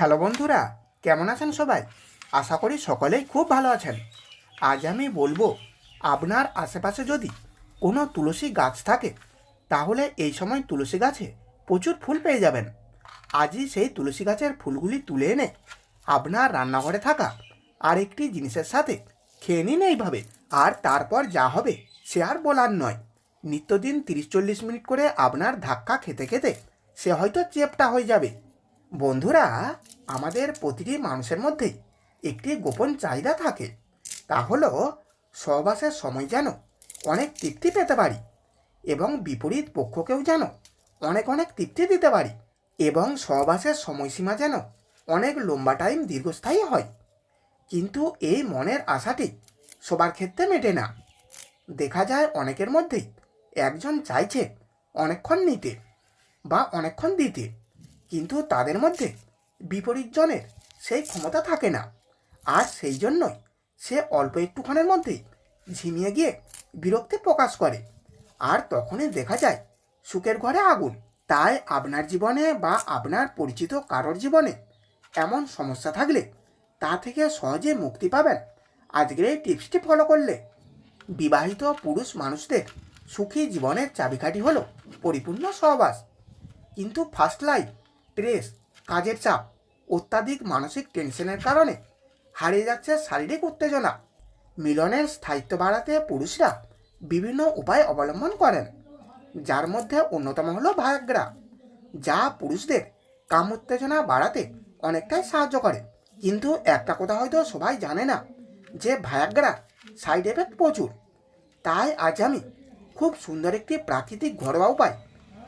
Hello বন্ধুরা, কেমন আছেন সবাই? আশা করি সকলেই খুব ভালো আছেন। আজ আমি বলব, আপনার আশেপাশে যদি কোনো তুলসী গাছ থাকে, তাহলে এই সময় তুলসী গাছে প্রচুর ফুল পেয়ে যাবেন। আজই সেই তুলসী গাছের ফুলগুলি তুলে এনে আপনার রান্নাঘরে থাকা আরেকটি জিনিসের সাথে খেয়ে নিন এইভাবে। আর তারপর যা হবে সে আর বলার নয়। নিত্যদিন তিরিশ চল্লিশ মিনিট করে আপনার ধাক্কা খেতে খেতে সে হয়তো চেপটা হয়ে যাবে। বন্ধুরা আমাদের প্রতিটি মানুষের মধ্যেই একটি গোপন চাহিদা থাকে। তা হলো সহবাসের সময় যেন অনেক তৃপ্তি পেতে পারি এবং বিপরীত পক্ষকেও যেন অনেক অনেক তৃপ্তি দিতে পারি এবং সহবাসের সময়সীমা যেন অনেক লম্বা টাইম দীর্ঘস্থায়ী হয়। কিন্তু এই মনের আশাটি সবার ক্ষেত্রে মেটে না। দেখা যায় অনেকের মধ্যেই একজন চাইছে অনেকক্ষণ নিতে বা অনেকক্ষণ দিতে, কিন্তু তাদের মধ্যে বিপরীত জনের সেই ক্ষমতা থাকে না। আর সেই জন্যই সে অল্প একটুক্ষণের মধ্যেই ঝিমিয়ে গিয়ে বিরক্তি প্রকাশ করে। আর তখনই দেখা যায়, সুখের ঘরে আগুন। তাই আপনার জীবনে বা আপনার পরিচিত কারোর জীবনে এমন সমস্যা থাকলে তা থেকে সহজে মুক্তি পাবেন। আজকের এই টিপসটি ফলো করলে বিবাহিত পুরুষ মানুষদের সুখী জীবনের চাবিকাঠি হলো পরিপূর্ণ সহবাস। কিন্তু ফার্স্ট লাইফ স্ট্রেস কাজের চাপ, অত্যাধিক মানসিক টেনশনের কারণে হারিয়ে যাচ্ছে শারীরিক উত্তেজনা। মিলনের স্থায়িত্ব বাড়াতে পুরুষরা বিভিন্ন উপায় অবলম্বন করেন, যার মধ্যে অন্যতম হলো ভায়াগ্রা যা পুরুষদের কাম উত্তেজনা বাড়াতে অনেকটাই সাহায্য করে। কিন্তু একটা কথা হয়তো সবাই জানে না যে ভায়াগ্রা সাইড এফেক্ট প্রচুর। তাই আজ আমি খুব সুন্দর একটি প্রাকৃতিক ঘরোয়া উপায়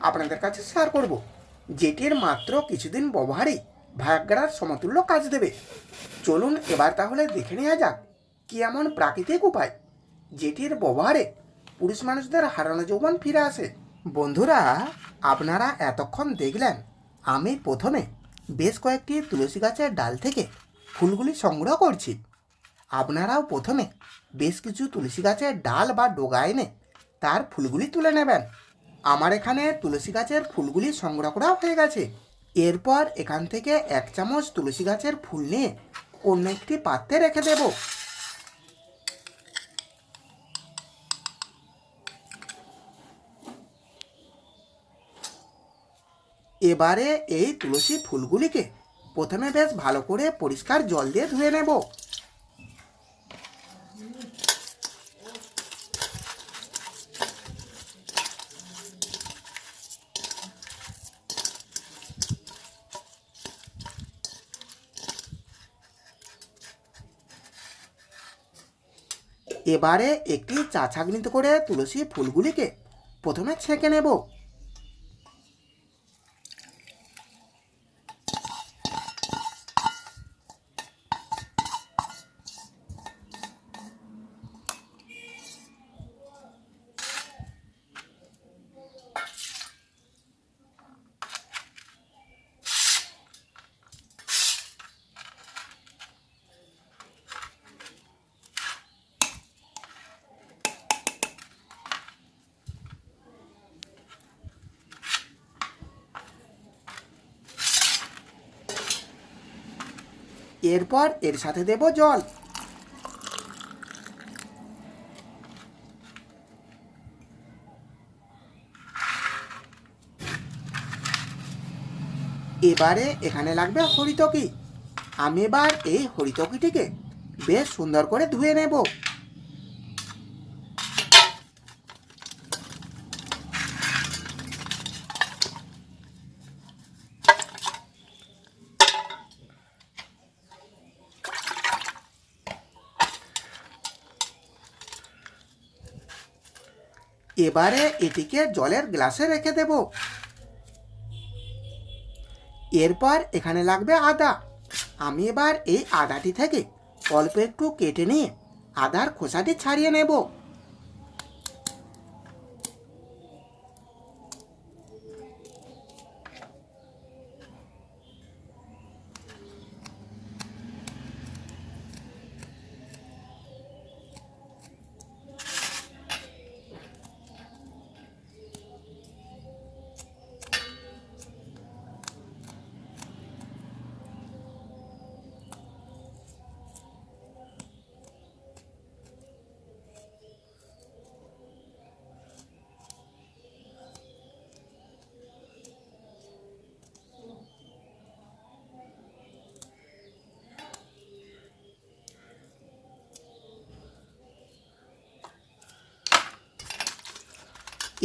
আপনাদের কাছে শেয়ার করব। যেটির মাত্র কিছুদিন ব্যবহারেই ভায়াগ্রার সমতুল্য কাজ দেবে। চলুন এবার তাহলে দেখে নেওয়া যাক কি এমন প্রাকৃতিক উপায় যেটির ব্যবহারে পুরুষ মানুষদের হারানো যৌবন ফিরে আসে। বন্ধুরা, আপনারা এতক্ষণ দেখলেন, আমি প্রথমে বেশ কয়েকটি তুলসী গাছের ডাল থেকে ফুলগুলি সংগ্রহ করছি। আপনারাও প্রথমে বেশ কিছু তুলসী গাছের ডাল বা ডোগা এনে তার ফুলগুলি তুলে নেবেন। আমার এখানে তুলসী গাছের ফুলগুলি সংগ্রহ করা হয়ে গেছে। এরপর এখান থেকে এক চামচ তুলসী গাছের ফুল নিয়ে অন্য একটি পাত্রে রেখে দেব। এবারে এই তুলসী ফুলগুলিকে প্রথমে বেশ ভালো করে পরিষ্কার জল দিয়ে ধুয়ে নেব। এবারে একটি চা করে তুলসী ফুলগুলিকে প্রথমে ছেঁকে নেব। এরপর এর সাথে দেব জল। এবারে এখানে লাগবে হরিতকি। আমি এবার এই হরিতকিটিকে বেশ সুন্দর করে ধুয়ে নেব। এবারে এটিকে জলের গ্লাসে রেখে দেব। এরপর এখানে লাগবে আদা। আমি এবার এই আদাটি থেকে অল্প একটু কেটে নিয়ে আদার খোসাটি ছাড়িয়ে নেব।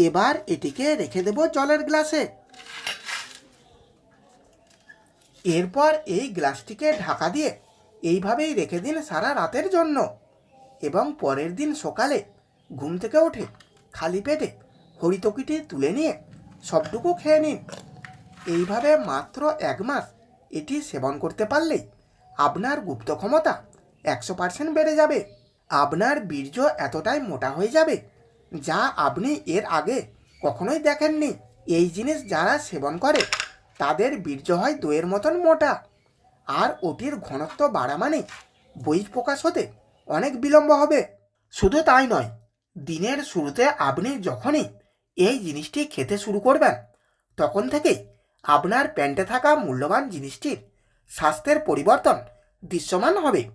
এবার এটিকে রেখে দেব জলের গ্লাসে। এরপর এই গ্লাসটিকে ঢাকা দিয়ে এইভাবেই রেখে দিন সারা রাতের জন্য এবং পরের দিন সকালে ঘুম থেকে উঠে খালি পেটে হরিতকিটি তুলে নিয়ে সবটুকু খেয়ে নিন। এইভাবে মাত্র এক মাস এটি সেবন করতে পারলেই আপনার গুপ্ত ক্ষমতা একশো পার্সেন্ট বেড়ে যাবে। আপনার বীর্য এতটাই মোটা হয়ে যাবে যা আপনি এর আগে কখনোই দেখেননি, এই জিনিস যারা সেবন করে, তাদের বীর্য হয় দইয়ের মতন মোটা। আর ওটির ঘনত্ব বাড়া মানে বই প্রকাশ হতে অনেক বিলম্ব হবে। শুধু তাই নয়, দিনের শুরুতে আপনি যখনই এই জিনিসটি খেতে শুরু করবেন, তখন থেকেই আপনার প্যান্টে থাকা মূল্যবান জিনিসটির স্বাস্থ্যের পরিবর্তন দৃশ্যমান হবে।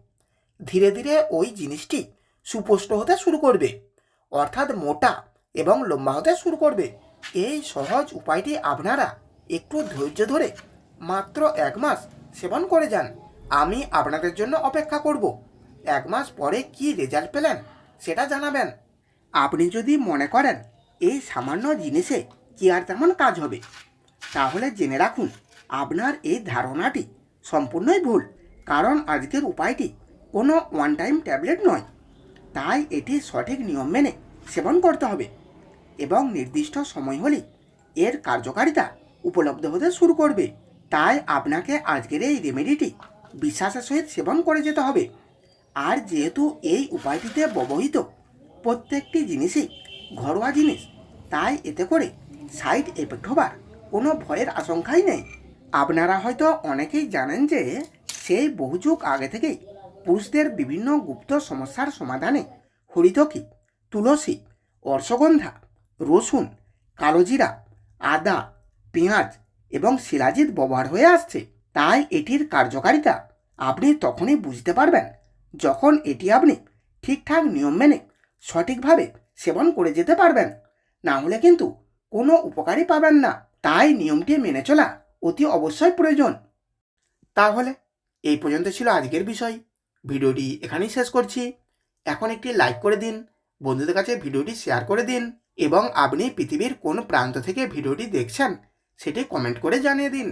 ধীরে ধীরে ওই জিনিসটি সুপুষ্ট হতে শুরু করবে। অর্থাৎ মোটা এবং লম্বা হতে শুরু করবে। এই সহজ উপায়টি আপনারা একটু ধৈর্য ধরে মাত্র এক মাস সেবন করে যান। আমি আপনাদের জন্য অপেক্ষা করব। এক মাস পরে কি রেজাল্ট পেলেন সেটা জানাবেন। আপনি যদি মনে করেন এই সামান্য জিনিসে কি আর তেমন কাজ হবে, তাহলে জেনে রাখুন আপনার এই ধারণাটি সম্পূর্ণই ভুল, কারণ আজকের উপায়টি কোনো ওয়ান টাইম ট্যাবলেট নয়। তাই এটি সঠিক নিয়ম মেনে সেবন করতে হবে এবং নির্দিষ্ট সময় হলে এর কার্যকারিতা উপলব্ধ হতে শুরু করবে। তাই আপনাকে আজকের এই রেমেডিটি বিশ্বাসের সহিত সেবন করে যেতে হবে। আর যেহেতু এই উপায়টিতে ব্যবহৃত প্রত্যেকটি জিনিসই ঘরোয়া জিনিস, তাই এতে করে সাইড এফেক্ট হবার কোনো ভয়ের আশঙ্কাই নেই। আপনারা হয়তো অনেকেই জানেন যে সেই বহু যুগ আগে থেকেই পুরুষদের বিভিন্ন গুপ্ত সমস্যার সমাধানে হরিতকি তুলসী, অর্শগন্ধা, রসুন, কালোজিরা, আদা, পেঁয়াজ এবং শিলাজিৎ ব্যবহার হয়ে আসছে। তাই এটির কার্যকারিতা আপনি তখনই বুঝতে পারবেন যখন এটি আপনি ঠিকঠাক নিয়ম মেনে সঠিকভাবে সেবন করে যেতে পারবেন। না হলে কিন্তু কোনো উপকারই পাবেন না। তাই নিয়মটি মেনে চলা অতি অবশ্যই প্রয়োজন। তাহলে এই পর্যন্ত ছিল আজকের বিষয়। ভিডিওটি এখানেই শেষ করছি। এখন একটি লাইক করে দিন বন্ধুদের কাছে ভিডিওটি শেয়ার করে দিন এবং আপনি পৃথিবীর কোন প্রান্ত থেকে ভিডিওটি দেখছেন, সেটি কমেন্ট করে জানিয়ে দিন।